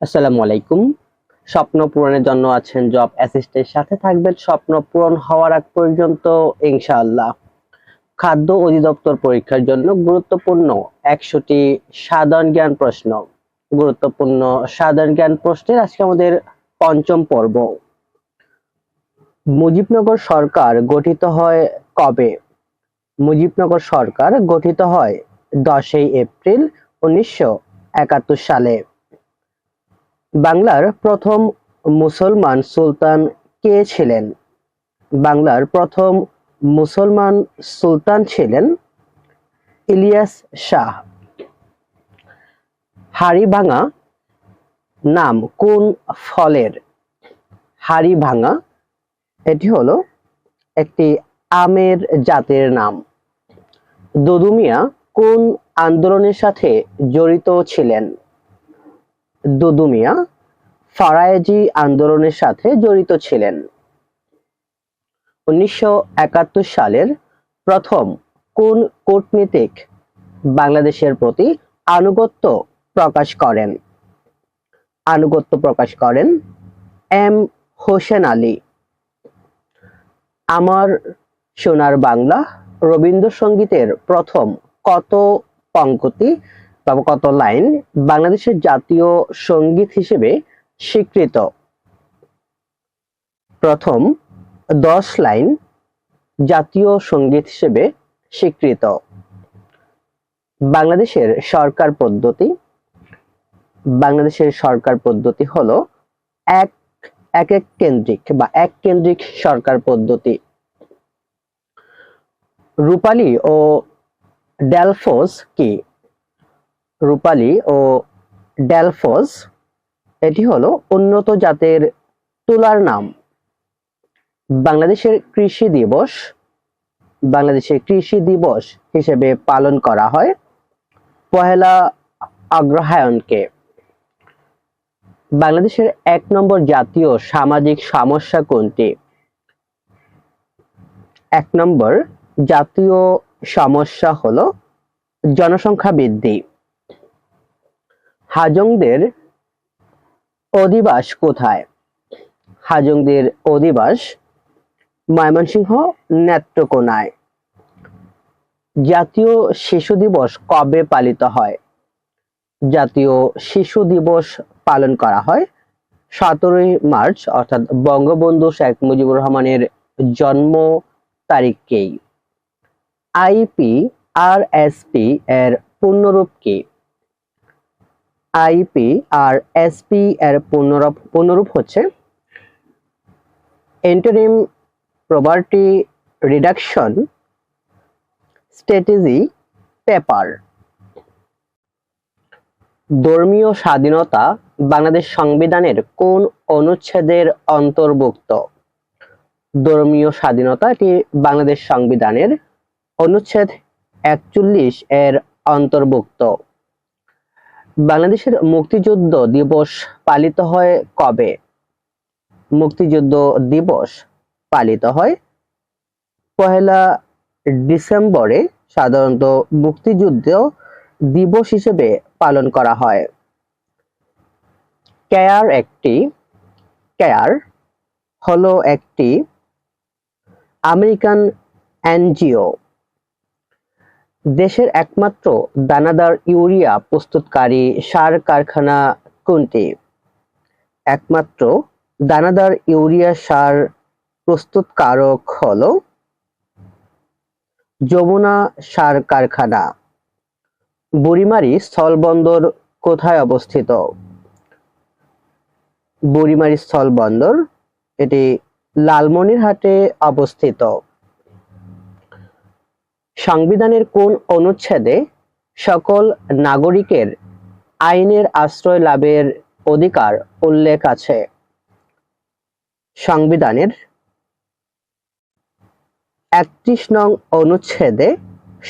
আসসালামু আলাইকুম। স্বপ্ন পূরণের জন্য আছেন জব অ্যাসিস্টের সাথে থাকবেন স্বপ্ন পূরণ হওয়ার আগ পর্যন্ত, ইনশাআল্লাহ। খাদ্য অধিদপ্তর পরীক্ষার জন্য গুরুত্বপূর্ণ একশোটি সাধারণ জ্ঞান প্রশ্ন। গুরুত্বপূর্ণ সাধারণ জ্ঞান প্রশ্নের আজকে আমাদের পঞ্চম পর্ব। মুজিবনগর সরকার গঠিত হয় কবে? মুজিবনগর সরকার গঠিত হয় দশই এপ্রিল উনিশশো একাত্তর সালে। বাংলার প্রথম মুসলমান সুলতান কে ছিলেন? বাংলার প্রথম মুসলমান সুলতান ছিলেন ইলিয়াস শাহ। হাড়িভাঙা নাম কোন ফলের? হাড়িভাঙা, এটি হলো একটি আমের জাতের নাম। দুদুমিয়া কোন আন্দোলনের সাথে জড়িত ছিলেন? দুদুমিয়া ফারায়েজি আন্দোলনের সাথে জড়িত ছিলেন। উনিশশো একাত্তর সালের প্রথম কোন কূটনীতিক বাংলাদেশের প্রতি আনুগত্য প্রকাশ করেন? আনুগত্য প্রকাশ করেন এম হোসেন আলী। আমার সোনার বাংলা রবীন্দ্রসঙ্গীতের প্রথম কত পঙ্কতি বা কত লাইন? বাংলাদেশের জাতীয় সংগীত হিসেবে স্বীকৃত। প্রথম, দশ লাইন জাতীয় সংগীত হিসেবে স্বীকৃত। বাংলাদেশের সরকার পদ্ধতি। বাংলাদেশের সরকার পদ্ধতি হলো এক এক এক কেন্দ্রিক বা এক কেন্দ্রিক সরকার পদ্ধতি। রূপালী ও ডেলফোস কি? রূপালী ও ডেলফোস এটি হলো উন্নত জাতের তুলার নাম। বাংলাদেশের কৃষি দিবস, বাংলাদেশের কৃষি দিবস হিসেবে পালন করা হয় পহেলা অগ্রহায়ণকে। বাংলাদেশের এক নম্বর জাতীয় সামাজিক সমস্যা কোনটি? এক নম্বর জাতীয় সমস্যা হলো জনসংখ্যা বৃদ্ধি। হাজংদের অধিবাস কোথায়? হাজংদের অধিবাস ময়মনসিংহ নেত্রকোনায়। জাতীয় শিশু দিবস কবে পালিত হয়? জাতীয় শিশু দিবস পালন করা হয় সতেরোই মার্চ, অর্থাৎ বঙ্গবন্ধু শেখ মুজিবুর রহমানের জন্ম তারিখকেই। আইপি আর এর পূর্ণরূপ কি আইপি আর এসপি এর পূর্ণরূপ হচ্ছে antonym property reduction strategy paper ধর্মীয় স্বাধীনতা বাংলাদেশ সংবিধানের কোন অনুচ্ছেদের অন্তর্ভুক্ত? ধর্মীয় স্বাধীনতা এটি বাংলাদেশ সংবিধানের অনুচ্ছেদ একচল্লিশ এর অন্তর্ভুক্ত। বাংলাদেশের মুক্তিযুদ্ধ দিবস পালিত হয় কবে? মুক্তিযুদ্ধ দিবস পালিত হয় পহেলা ডিসেম্বরে সাধারণত মুক্তিযুদ্ধ দিবস হিসেবে পালন করা হয়। কেয়ার একটি, কেয়ার হলো একটি আমেরিকান এনজিও। দেশের একমাত্র দানাদার ইউরিয়া প্রস্তুতকারী সার কারখানা কোনটি? একমাত্র দানাদার ইউরিয়া সার প্রস্তুতকারক হলো যমুনা সার কারখানা। বুড়িমারি স্থলবন্দর কোথায় অবস্থিত? বুড়িমারি স্থলবন্দর, এটি লালমনিরহাটে অবস্থিত। সংবিধানের কোন অনুচ্ছেদে সকল নাগরিকের আইনের আশ্রয় লাভের অধিকার উল্লেখ আছে? সংবিধানের একত্রিশ নং অনুচ্ছেদে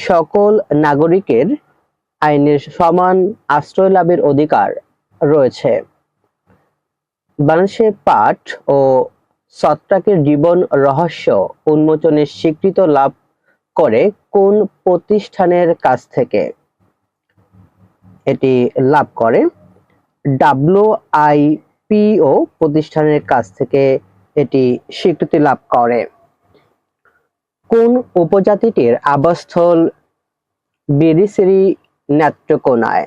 সকল নাগরিকের আইনের সমান আশ্রয় লাভের অধিকার রয়েছে। বাংলাদেশে পাঠ ও ছত্রাকের জীবন রহস্য উন্মোচনের স্বীকৃত লাভ করে কোন প্রতিষ্ঠানের কাছ থেকে? এটি লাভ করে। ডাব্লিউআইপিও প্রতিষ্ঠানের কাছ থেকে এটি স্বীকৃতি লাভ করে। কোন উপজাতিটির আবাসস্থল বিরিসিরি নেত্রকোনায়?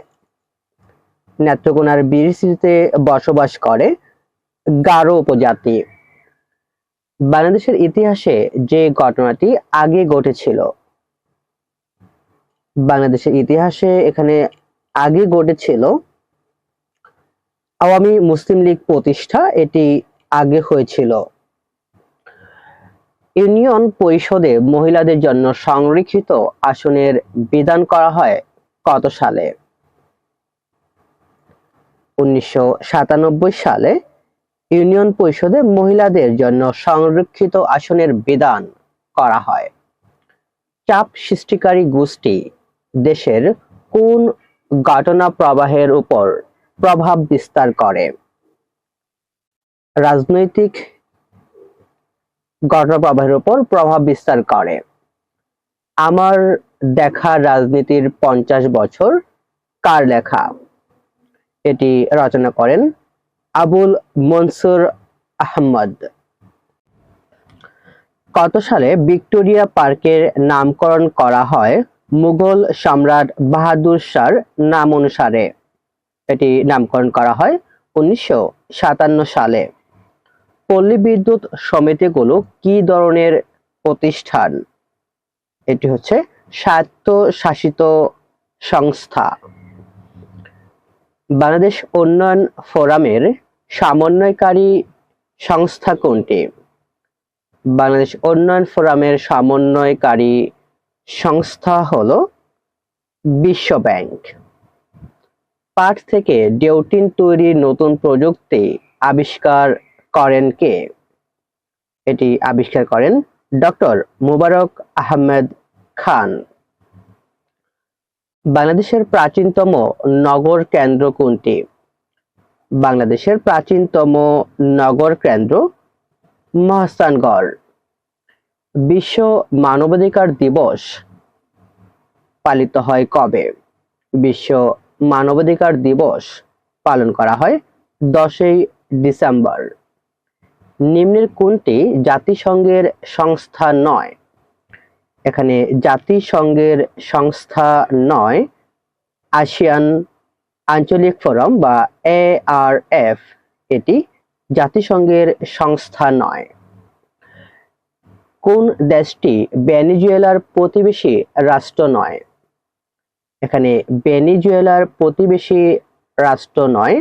নেত্রকোনার বিরিসিরিতে বসবাস করে গারো উপজাতি। বাংলাদেশের ইতিহাসে যে ঘটনাটি আগে ঘটেছিল, বাংলাদেশের ইতিহাসে এখানে আগে ঘটেছিল, আওয়ামী মুসলিম লীগ প্রতিষ্ঠা এটি আগে হয়েছিল। ইউনিয়ন পরিষদে মহিলাদের জন্য সংরক্ষিত আসনের বিধান করা হয় কত সালে? উনিশশো সাতানব্বই সালে ইউনিয়ন পরিষদে মহিলাদের জন্য সংরক্ষিত আসনের বিধান করা হয়। চাপ সৃষ্টিকারী গোষ্ঠী দেশের কোন ঘটনা প্রবাহের উপর প্রভাব বিস্তার করে? রাজনৈতিক ঘটনা প্রবাহের উপর প্রভাব বিস্তার করে। আমার দেখা রাজনীতির পঞ্চাশ বছর কার লেখা? এটি রচনা করেন আবুল মনসুর আহমদ। কত সালে ভিক্টোরিয়া পার্কের নামকরণ করা হয় মুঘল সম্রাট বাহাদুর শাহর নাম অনুসারে। এটি নামকরণ করা হয় উনিশশো সাতান্ন সালে। পল্লী বিদ্যুৎ সমিতিগুলো কি ধরনের প্রতিষ্ঠান? এটি হচ্ছে স্বায়ত্তশাসিত সংস্থা। বাংলাদেশ উন্নয়ন ফোরামের সমন্বয়কারী সংস্থা কোনটি? বাংলাদেশ উন্নয়ন ফোরামের সমন্বয়কারী সংস্থা হল বিশ্ব ব্যাংক। পাট থেকে ডেউটিন তৈরির নতুন প্রযুক্তি আবিষ্কার করেন কে? এটি আবিষ্কার করেন ডক্টর মুবারক আহমেদ খান। বাংলাদেশের প্রাচীনতম নগর কেন্দ্র কোনটি? বাংলাদেশের প্রাচীনতম নগর কেন্দ্র মহাস্থানগড়। বিশ্ব মানবাধিকার দিবস পালিত হয় কবে? বিশ্ব মানবাধিকার দিবস পালন করা হয় দশই ডিসেম্বর। নিম্নের কোনটি জাতিসংঘের সংস্থা নয়? এখানে জাতিসংঘের সংস্থা নয়, আসিয়ান আঞ্চলিক ফোরাম বা এ আর এফ এটি জাতিসংঘের সংস্থা নয়। কোন দেশটি ভেনিজুয়েলার প্রতিবেশী রাষ্ট্র নয়? এখানে ভেনিজুয়েলার প্রতিবেশী রাষ্ট্র নয়,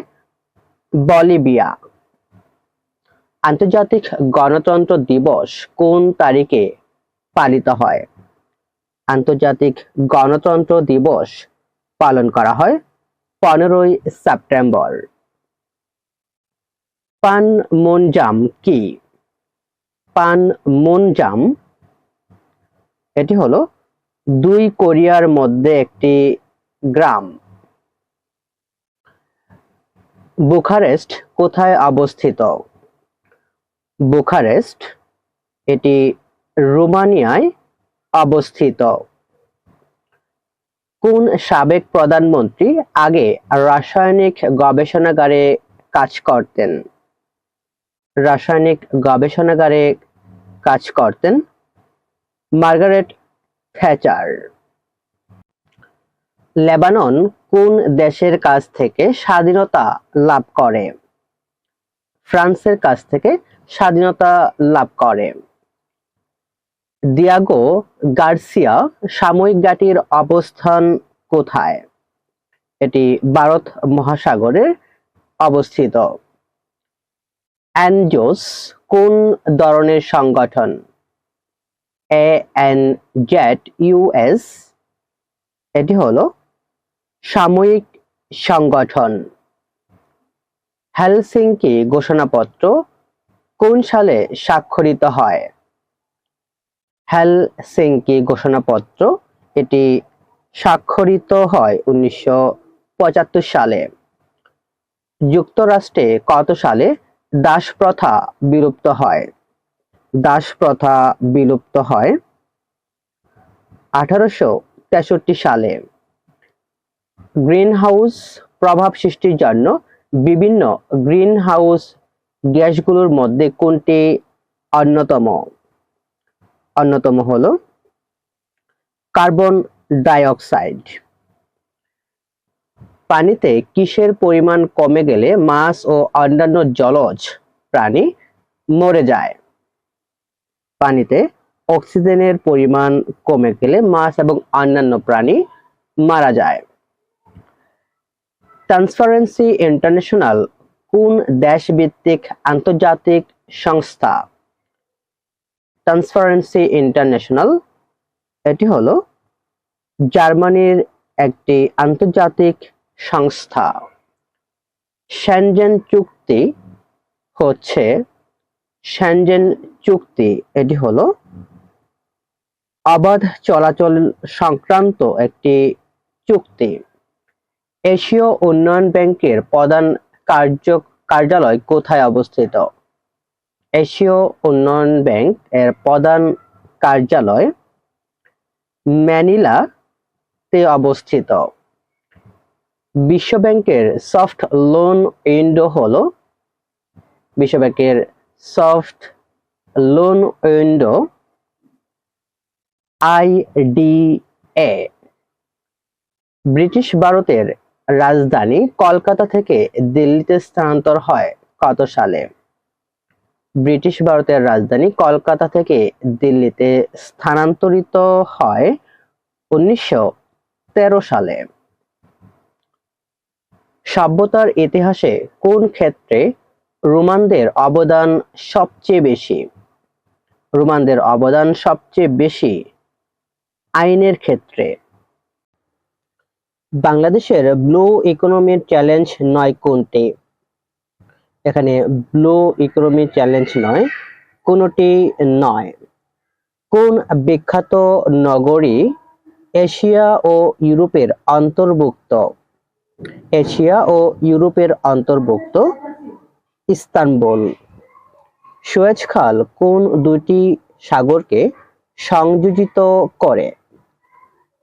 বলিভিয়া। আন্তর্জাতিক গণতন্ত্র দিবস কোন তারিখে পালিত হয়? আন্তর্জাতিক গণতন্ত্র দিবস পালন করা হয় পনেরোই সেপ্টেম্বর। পান মুনজাম কি? পান মুনজাম এটি হলো দুই কোরিয়ার মধ্যে একটি গ্রাম। বুখারেস্ট কোথায় অবস্থিত? বুখারেস্ট, এটি রোমানিয়ায় অবস্থিত। কোন সাবেক প্রধানমন্ত্রী আগে রাসায়নিক গবেষণাগারে কাজ করতেন? রাসায়নিক গবেষণাগারে কাজ করতেন মার্গারেট থ্যাচার। লেবানন কোন দেশের কাছ থেকে স্বাধীনতা লাভ করে? ফ্রান্সের কাছ থেকে স্বাধীনতা লাভ করে। দিয়াগো গার্সিয়া সাময়িক ঘাটির অবস্থান কোথায়? এটি ভারত মহাসাগরে অবস্থিত। অ্যানজোস কোন ধরনের সংগঠন? এ এন জেড ইউএস এটি হলো সাময়িক সংগঠন। হেলসিঙ্কি ঘোষণাপত্র কোন সালে স্বাক্ষরিত হয়? হেলসিঙ্কি ঘোষণাপত্র, এটি স্বাক্ষরিত হয় উনিশশো পঁচাত্তর সালে। যুক্তরাষ্ট্রে কত সালে দাস প্রথা বিলুপ্ত হয়? দাস প্রথা বিলুপ্ত হয় আঠারোশো তেষট্টি সালে। গ্রিনহাউস প্রভাব সৃষ্টির জন্য বিভিন্ন গ্রিন হাউস গ্যাসগুলোর মধ্যে কোনটি অন্যতম? অন্যতম হলো কার্বন ডাইঅক্সাইড। পানিতে কিসের পরিমাণ কমে গেলে মাছ ও অন্যান্য জলজ প্রাণী মরে যায়? পানিতে অক্সিজেনের পরিমাণ কমে গেলে মাছ এবং অন্যান্য প্রাণী মারা যায়। ট্রান্সপারেন্সি ইন্টারন্যাশনাল কোন দেশভিত্তিক আন্তর্জাতিক সংস্থা? ট্রান্সপারেন্সি ইন্টারন্যাশনাল এটি হলো জার্মানির একটি আন্তর্জাতিক সংস্থা। শ্যানজেন চুক্তি হচ্ছে শ্যানজেন চুক্তি, এটি হলো অবাধ চলাচল সংক্রান্ত একটি চুক্তি। এশীয় উন্নয়ন ব্যাংকের প্রধান কার্য, কার্যালয় কোথায় অবস্থিত? এশীয় উন্নয়ন ব্যাংক এর প্রধান কার্যালয় ম্যানিলাতে অবস্থিত। বিশ্ব ব্যাংকের সফট লোন উইন্ডো হলো বিশ্ব ব্যাংকের soft loan window IDA British ভারতের রাজধানী কলকাতা থেকে দিল্লিতে স্থানান্তর হয় কত সালে? ব্রিটিশ ভারতের রাজধানী কলকাতা থেকে দিল্লিতে স্থানান্তরিত হয় উনিশশো তেরো সালে। সভ্যতার ইতিহাসে কোন ক্ষেত্রে রোমানদের অবদান সবচেয়ে বেশি? রোমানদের অবদান সবচেয়ে বেশি আইনের ক্ষেত্রে। বাংলাদেশের ব্লু ইকোনমির চ্যালেঞ্জ নয় কোনটি? এখানে ব্লু ইকোনমি চ্যালেঞ্জ নয়, কোনটি নয়। কোন বিখ্যাত নগরী এশিয়া ও ইউরোপের অন্তর্ভুক্ত? এশিয়া ও ইউরোপের অন্তর্ভুক্ত ইস্তানবুল। সুয়েজ খাল কোন দুটি সাগরকে সংযোজিত করে?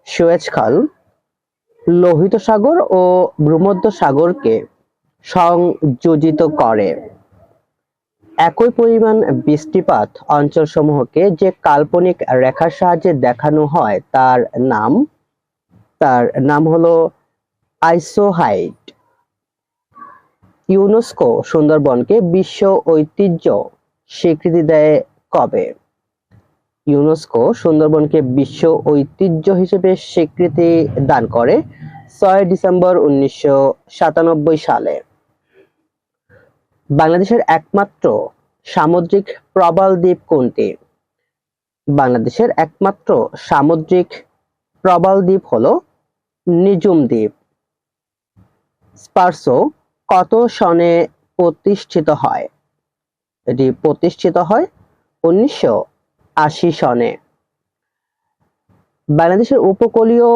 সুয়েজ খাল লোহিত সাগর ও ভূমধ্য সাগরকে সংযোজিত করে। একই পরিমাণ বৃষ্টিপাত অঞ্চলসমূহকে যে কাল্পনিক রেখার সাহায্যে দেখানো হয়, তার নাম তার নাম হলো আইসোহাইট ইউনেস্কো সুন্দরবনকে বিশ্ব ঐতিহ্য স্বীকৃতি দেয় কবে? ইউনেস্কো সুন্দরবনকে বিশ্ব ঐতিহ্য হিসেবে স্বীকৃতি দান করে ছয় ডিসেম্বর উনিশশো সাতানব্বই সালে। বাংলাদেশের একমাত্র সামুদ্রিক প্রবাল দ্বীপ কোনটি? বাংলাদেশের একমাত্র সামুদ্রিক প্রবাল দ্বীপ হল নিজুম দ্বীপ। স্পার্সো কত সনে প্রতিষ্ঠিত হয়? এটি প্রতিষ্ঠিত হয় উনিশশো আশি সনে। বাংলাদেশের উপকূলীয়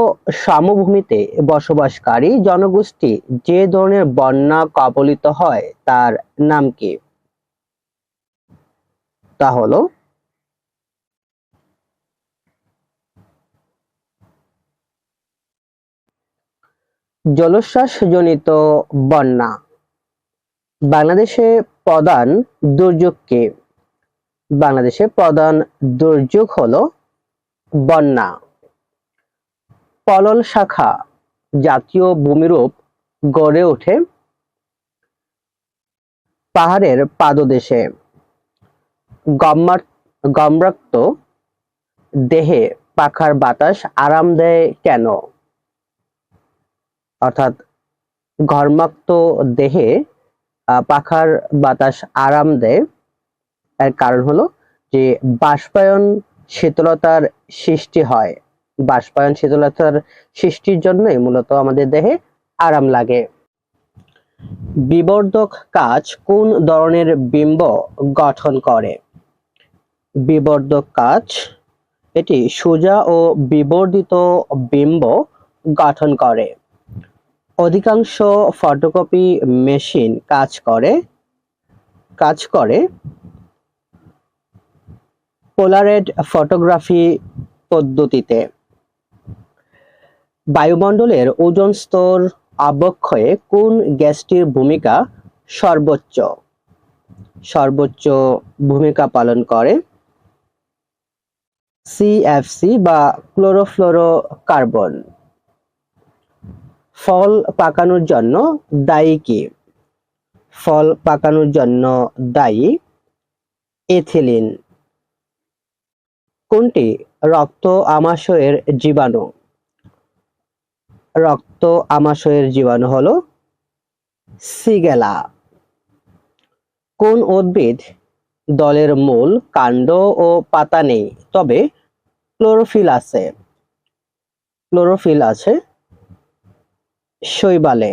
সমভূমিতে বসবাসকারী জনগোষ্ঠী যে ধরনের বন্যা কবলিত হয়, তার নাম কি? তা হলো, জলোচ্ছ্বাসজনিত বন্যা। বাংলাদেশে প্রধান দুর্যোগ কি? বাংলাদেশে প্রধান দুর্যোগ হলো বন্যা। পলল শাখা জাতীয় ভূমিরূপ গড়ে ওঠে পাহাড়ের পাদদেশে। গম্রাক্ত দেহে পাখার বাতাস আরাম দেয় কেন? অর্থাৎ ঘর্মাক্ত দেহে পাখার বাতাস আরাম দেয়। এর কারণ হলো যে বাষ্পায়ন শীতলতার সৃষ্টি হয়। বাষ্পায়ন শীতলতার সৃষ্টির জন্যই মূলত আমাদের দেহে আরাম লাগে। বিবর্ধক কাজ কোন ধরনের বিম্ব গঠন করে? বিবর্ধক কাজ, এটি সোজা ও বিবর্ধিত বিম্ব গঠন করে। অধিকাংশ ফটোকপি মেশিন কাজ করে কাজ করে পোলারেড ফটোগ্রাফি পদ্ধতিতে। বায়ুমণ্ডলের ওজন স্তর অবক্ষয়ে কোন গ্যাসটির ভূমিকা সর্বোচ্চ? সর্বোচ্চ ভূমিকা পালন করে সিএফসি বা ক্লোরোফ্লোরোকার্বন। ফল পাকানোর জন্য দায়ী কি? ফল পাকানোর জন্য দায়ী এথিলিন। কোনটি রক্ত আমাশয়ের জীবাণু? রক্ত আমাশয়ের জীবাণু হল সিগেলা। কোন উদ্ভিদ দলের মূল কাণ্ড ও পাতা নেই, তবে ক্লোরোফিল আছে। ক্লোরোফিল আছে শৈবালে।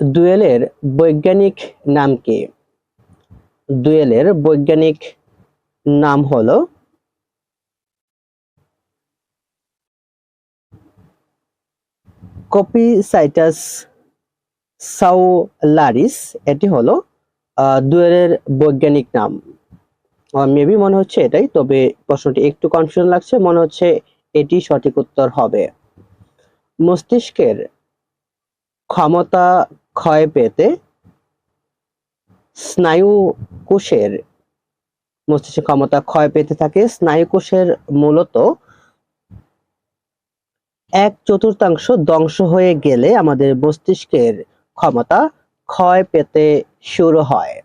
দুয়েলের বৈজ্ঞানিক নাম কি? দুয়েলের বৈজ্ঞানিক নাম হলো কপিসাইটাস সাউলারিস এটি হলো আহ, দুয়েলের বৈজ্ঞানিক নাম। মেবি মনে হচ্ছে এটাই তবে প্রশ্নটি একটু কনফিউশন লাগছে মনে হচ্ছে এটি সঠিক উত্তর হবে। মস্তিষ্কের ক্ষমতা ক্ষয় পেতে স্নায়ু কোষের মস্তিষ্কের ক্ষমতা ক্ষয় পেতে থাকে। স্নায়ু কোষের মূলত এক চতুর্থাংশ ধ্বংস হয়ে গেলে আমাদের মস্তিষ্কের ক্ষমতা ক্ষয় পেতে শুরু হয়।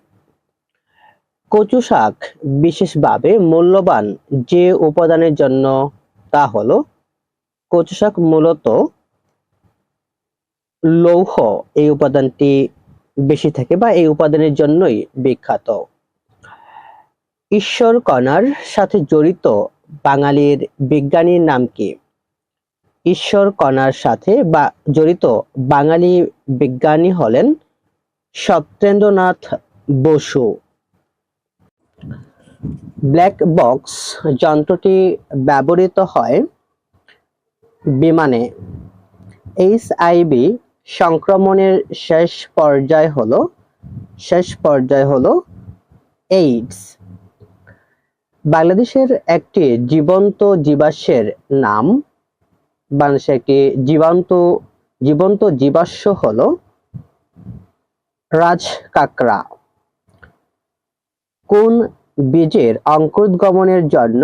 কচু শাক বিশেষভাবে মূল্যবান যে উপাদানের জন্য তা হলো, কচু শাক মূলত লৌহ এই উপাদানটি বেশি থাকে বা এই উপাদানের জন্যই বিখ্যাত। ঈশ্বর কণার সাথে জড়িত বাঙালির বিজ্ঞানীর নাম কি? ঈশ্বর কণার সাথে বা জড়িত বাঙালি বিজ্ঞানী হলেন সত্যেন্দ্রনাথ বসু। ব্ল্যাক বক্স যন্ত্রটি ব্যবহৃত হয় বিমানে। এইচ এইচআইভি সংক্রমণের শেষ পর্যায় হলো, শেষ পর্যায় হলো এইডস। বাংলাদেশের একটি জীবন্ত জীবাশ্মের নাম বাংলাদেশের একটি জীবন্ত জীবন্ত জীবাশ্ম হল রাজ কাকড়া। কোন বীজের অঙ্কুরোদ্গমনের জন্য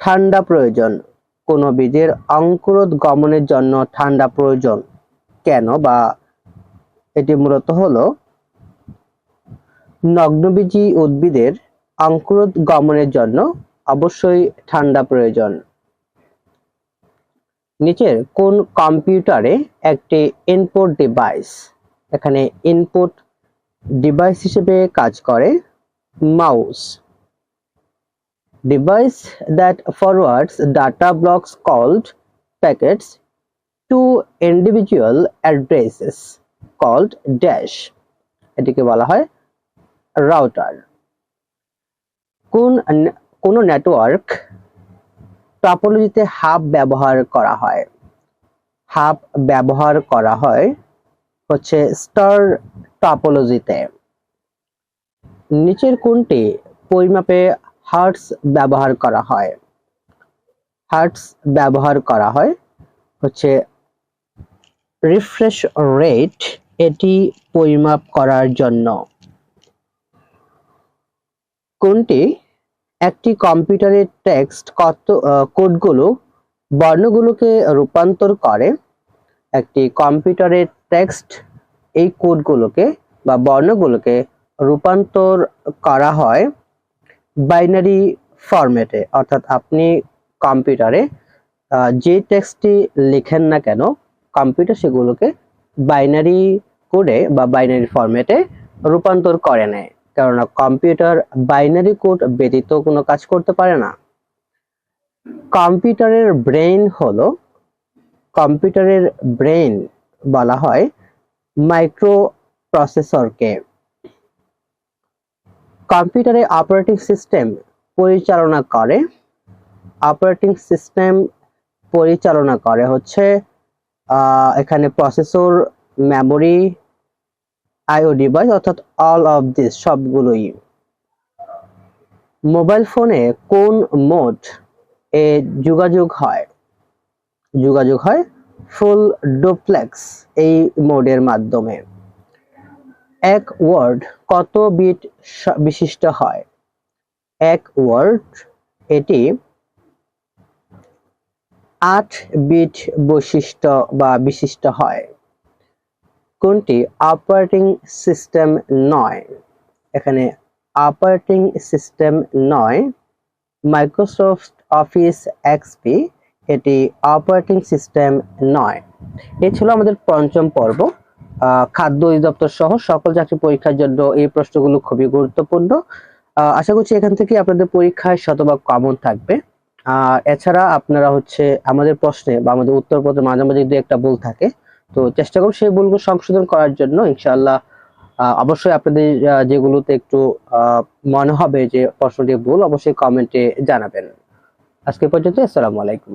ঠান্ডা প্রয়োজন? কোন বীজের অঙ্কুরোদ্গমনের জন্য ঠান্ডা প্রয়োজন? কেন? বা এটি মূলত হলো নগ্নবীজী উদ্ভিদের অঙ্কুরোদ্গমনের জন্য অবশ্যই ঠান্ডা প্রয়োজন। নিচের কোন কম্পিউটারে একটি ইনপুট ডিভাইস এখানে ইনপুট ডিভাইস হিসেবে কাজ করে mouse device that forwards data blocks called packets to individual addresses called dash এটিকে বলা হয় রাউটার কোন কোন নেটওয়ার্ক টপোলজিতে হাব ব্যবহার করা হয়। হাব ব্যবহার করা হয় হচ্ছে স্টার টপোলজিতে নিচের কোনটি পরিমাপে হার্টস ব্যবহার করা হয়। হার্টস ব্যবহার করা হয় হচ্ছে রিফ্রেশ রেট এটি পরিমাপ করার জন্য। কোনটি একটি কম্পিউটারের টেক্সট কত কোডগুলো, বর্ণগুলোকে রূপান্তর করে। একটি কম্পিউটারের টেক্সট এই কোডগুলোকে বা বর্ণগুলোকে রূপান্তর করা হয় বাইনারি ফরম্যাটে। অর্থাৎ আপনি কম্পিউটারে যে টেক্সটটি লেখেন না কেন, কম্পিউটার সেগুলোকে বাইনারি কোডে বা বাইনারি ফরম্যাটে রূপান্তর করে নেয়। কেননা কম্পিউটার বাইনারি কোড ব্যতীত কোনো কাজ করতে পারে না। কম্পিউটারের ব্রেইন হলো, কম্পিউটারের ব্রেইন বলা হয় মাইক্রো প্রসেসরকে কম্পিউটারে অপারেটিং সিস্টেম পরিচালনা করে। অপারেটিং সিস্টেম পরিচালনা করে হচ্ছে এখানে প্রসেসর, মেমোরি আইও ডিভাইস অর্থাৎ অল অফ দিস সবগুলোই। মোবাইল ফোনে কোন মোড এ যোগাযোগ হয়? যোগাযোগ হয় ফুল ডুপ্লেক্স এই মোডের মাধ্যমে। এক ওয়ার্ড কত বিট বিশিষ্ট হয়? এক ওয়ার্ড এটি আট বিট বৈশিষ্ট্য বা বিশিষ্ট হয়। কোনটি? অপারেটিং সিস্টেম নয়। এখানে অপারেটিং সিস্টেম নয়। মাইক্রোসফট অফিস এক্সপি এটি অপারেটিং সিস্টেম নয়। এ ছিল আমাদের পঞ্চম পর্ব। খাদ্য অধিদপ্তর সহ সকল চাকরি পরীক্ষার জন্য এই প্রশ্নগুলো খুবই গুরুত্বপূর্ণ। আশা করছি এখান থেকে আপনাদের পরীক্ষায় শতভাগ কমন থাকবে। এছাড়া আপনারা হচ্ছে আমাদের প্রশ্নে বা আমাদের উত্তরপত্রে মাঝে মাঝে দু একটা ভুল থাকে। তো চেষ্টা করুন সেই ভুলগুলো সংশোধন করার জন্য, ইনশাআল্লাহ অবশ্যই আপনাদের যেগুলোতে একটু মনে হবে যে প্রশ্নটি ভুল, অবশ্যই কমেন্টে জানাবেন। আজকে পর্যন্ত, আসসালামু আলাইকুম।